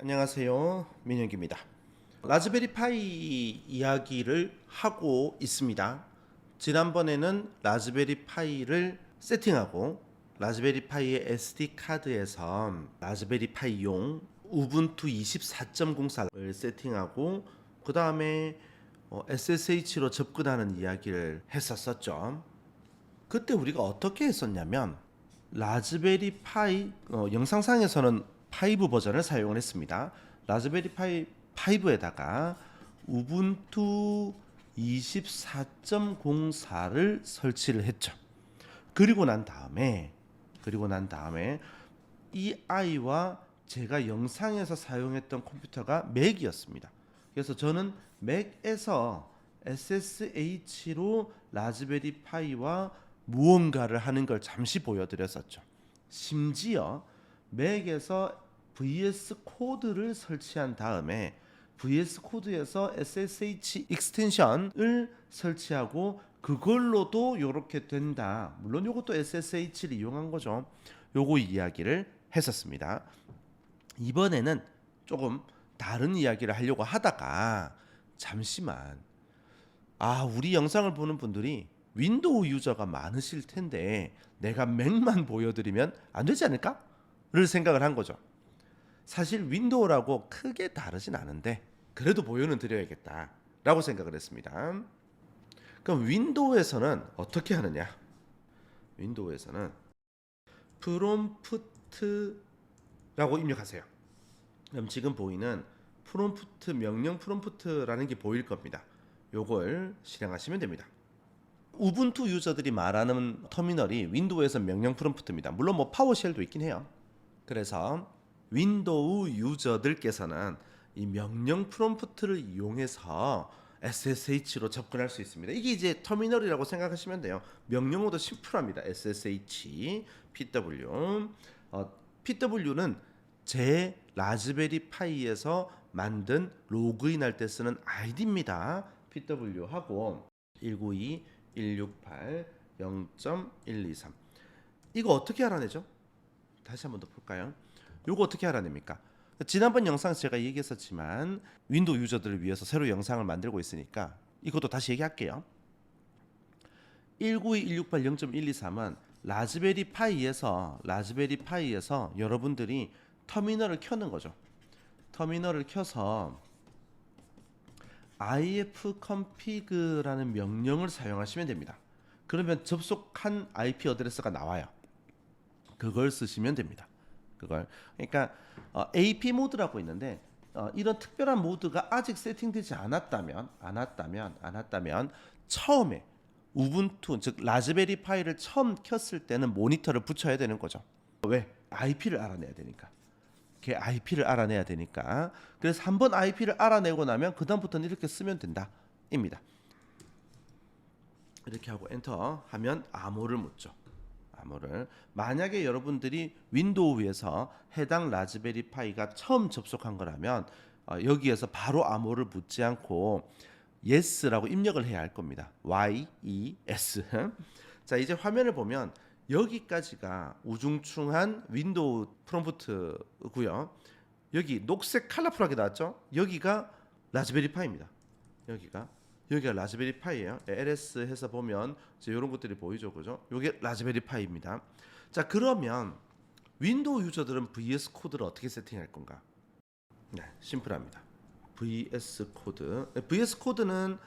안녕하세요. 민혁입니다. 라즈베리 파이 이야기를 하고 있습니다. 지난번에는 라즈베리 파이를 세팅하고 라즈베리 파이의 SD 카드에서 라즈베리 파이용 우분투 24.04를 세팅하고 그 다음에 SSH로 접근하는 이야기를 했었었죠. 그때 우리가 어떻게 했었냐면 라즈베리 파이 어, 영상상에서는 5 버전을 사용을 했습니다. 라즈베리 파이 5에다가 우분투 24.04를 설치를 했죠. 그리고 난 다음에 그리고 난 다음에 이 아이와 제가 영상에서 사용했던 컴퓨터가 맥이었습니다. 그래서 저는 맥에서 SSH로 라즈베리 파이와 무언가를 하는 걸 잠시 보여드렸었죠. 심지어 맥에서 VS 코드를 설치한 다음에 VS 코드에서 SSH 익스텐션을 설치하고 그걸로도 이렇게 된다. 물론 이것도 SSH를 이용한 거죠. 요거 이야기를 했었습니다. 이번에는 조금 다른 이야기를 하려고 하다가 잠시만 아 우리 영상을 보는 분들이 윈도우 유저가 많으실 텐데 내가 맥만 보여드리면 안 되지 않을까? 를 생각을 한 거죠. 사실 윈도우라고 크게 다르진 않은데 그래도 보여는 드려야겠다 라고 생각을 했습니다. 그럼 윈도우에서는 어떻게 하느냐? 윈도우에서는 프롬프트라고 입력하세요. 그럼 지금 보이는 프롬프트 명령 프롬프트라는 게 보일 겁니다. 요걸 실행하시면 됩니다. 우분투 유저들이 말하는 터미널이 윈도우에서 명령 프롬프트입니다. 물론 뭐 파워쉘도 있긴 해요. 그래서 윈도우 유저들께서는 이 명령 프롬프트를 이용해서 SSH로 접근할 수 있습니다. 이게 이제 터미널이라고 생각하시면 돼요. 명령어도 심플합니다. SSH, PW. 어, PW는 제 라즈베리 파이에서 만든 로그인할 때 쓰는 아이디입니다. PW 하고 192 168 0.123 이거 어떻게 알아내죠? 다시 한번 더 볼까요? 요거 어떻게 알아냅니까? 지난번 영상 제가 얘기했었지만 윈도우 유저들을 위해서 새로 영상을 만들고 있으니까 이것도 다시 얘기할게요. 192.168.0.123은 라즈베리 파이에서 라즈베리 파이에서 여러분들이 터미널을 켜는 거죠. 터미널을 켜서 ifconfig라는 명령을 사용하시면 됩니다. 그러면 접속한 IP 어드레스가 나와요. 그걸 쓰시면 됩니다. 그걸 그러니까 어, AP 모드라고 있는데 어, 이런 특별한 모드가 아직 세팅되지 않았다면 않았다면 않았다면 처음에 우분투 즉 라즈베리 파이를 처음 켰을 때는 모니터를 붙여야 되는 거죠. 왜? IP를 알아내야 되니까. 걔 IP를 알아내야 되니까. 그래서 한 번 IP를 알아내고 나면 그 다음부터는 이렇게 쓰면 된다 입니다. 이렇게 하고 엔터 하면 암호를 묻죠. 암호를 만약에 여러분들이 윈도우에서 해당 라즈베리 파이가 처음 접속한 거라면 어, 여기에서 바로 암호를 묻지 않고 yes라고 입력을 해야 할 겁니다. y e s. 자 이제 화면을 보면 여기까지가 우중충한 윈도우 프롬프트고요. 여기 녹색 컬러풀하게 나왔죠? 여기가 라즈베리 파이입니다. 여기가 여기가 라즈베리 파이예요. LS 해서 보면 이제 이런 것들이 보이죠, 그죠? 이게 라즈베리 파이입니다. 자 그러면 윈도우 유저들은 VS 코드를 어떻게 세팅할 건가? 네, 심플합니다. VS 코드. 네, VS 코드는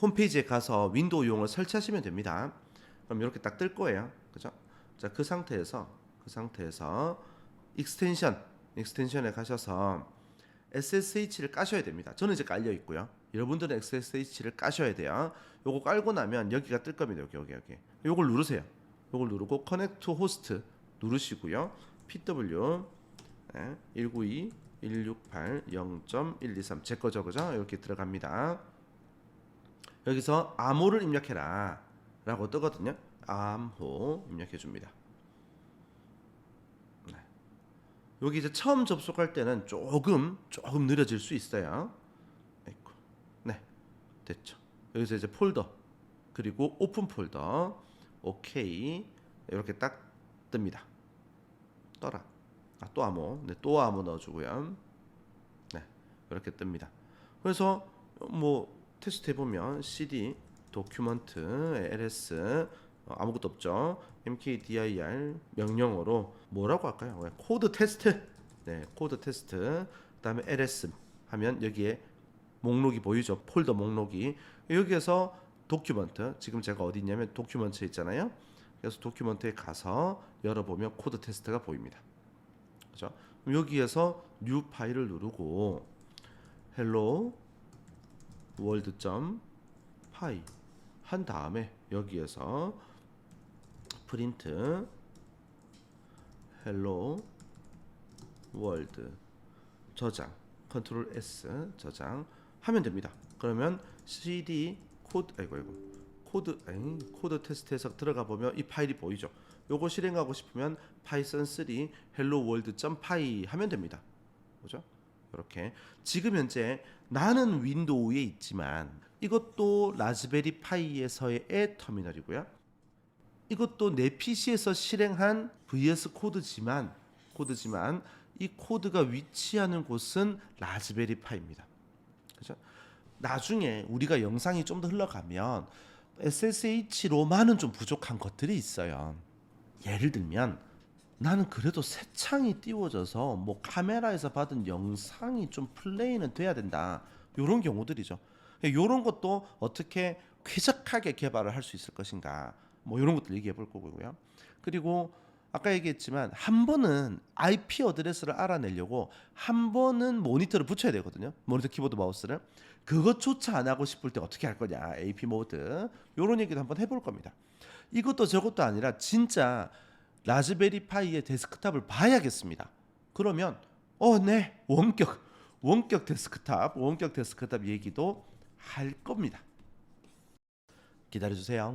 홈페이지에 가서 윈도우용을 설치하시면 됩니다. 그럼 이렇게 딱 뜰 거예요, 그죠? 자 그 상태에서 그 상태에서 익스텐션 익스텐션에 가셔서 SSH를 까셔야 됩니다. 저는 이제 깔려 있고요. 여러분들은 SSH를 까셔야 돼요. 요거 깔고 나면 여기가 뜰 겁니다. 여기 여기 여기. 요걸 누르세요. 요걸 누르고 커넥트 호스트 누르시고요. PW 네, 192 168 0.123 제 거죠, 그죠? 이렇게 들어갑니다. 여기서 암호를 입력해라 라고 뜨거든요. 암호 입력해 줍니다. 네. 여기 이제 처음 접속할 때는 조금 조금 느려질 수 있어요. 네, 됐죠. 여기서 이제 폴더 그리고 오픈 폴더 오케이 이렇게 딱 뜹니다. 떠라. 아, 또 암호. 네, 또 암호 넣어주고요. 이렇게 뜹니다. 그래서 뭐 테스트 해보면 cd 도큐먼트 ls 어, 아무것도 없죠. mkdir 명령어로 뭐라고 할까요? 코드 테스트. 네, 코드 테스트. 그다음에 ls 하면 여기에 목록이 보이죠. 폴더 목록이 여기에서 도큐먼트 지금 제가 어디 있냐면 도큐먼트 있잖아요. 그래서 도큐먼트에 가서 열어보면 코드 테스트가 보입니다. 그죠? 여기에서 뉴 파일을 누르고 hello world.py 한 다음에 여기에서 프린트 hello world 저장 컨트롤 S 저장 하면 됩니다. 그러면 cd 코드 아이고 아이고 코드 에이, 코드 테스트에서 들어가 보면 이 파일이 보이죠. 요거 실행하고 싶으면 python 3 hello world.py 하면 됩니다. 그죠? 이렇게 지금 현재 나는 윈도우에 있지만 이것도 라즈베리 파이에서의 애 터미널이고요. 이것도 내 PC에서 실행한 VS 코드지만 코드지만 이 코드가 위치하는 곳은 라즈베리 파이입니다. 그죠? 나중에 우리가 영상이 좀 더 흘러가면 SSH로만은 좀 부족한 것들이 있어요. 예를 들면 나는 그래도 새 창이 띄워져서 뭐 카메라에서 받은 영상이 좀 플레이는 돼야 된다. 요런 경우들이죠. 요런 것도 어떻게 쾌적하게 개발을 할 수 있을 것인가. 뭐 이런 것들 얘기해 볼 거고요. 그리고 아까 얘기했지만 한 번은 IP 어드레스를 알아내려고 한 번은 모니터를 붙여야 되거든요. 모니터 키보드 마우스를 그것조차 안 하고 싶을 때 어떻게 할 거냐? AP 모드 이런 얘기도 한번 해볼 겁니다. 이것도 저것도 아니라 진짜 라즈베리 파이의 데스크탑을 봐야겠습니다. 그러면 어, 네 원격 원격 데스크탑 원격 데스크탑 얘기도 할 겁니다. 기다려 주세요.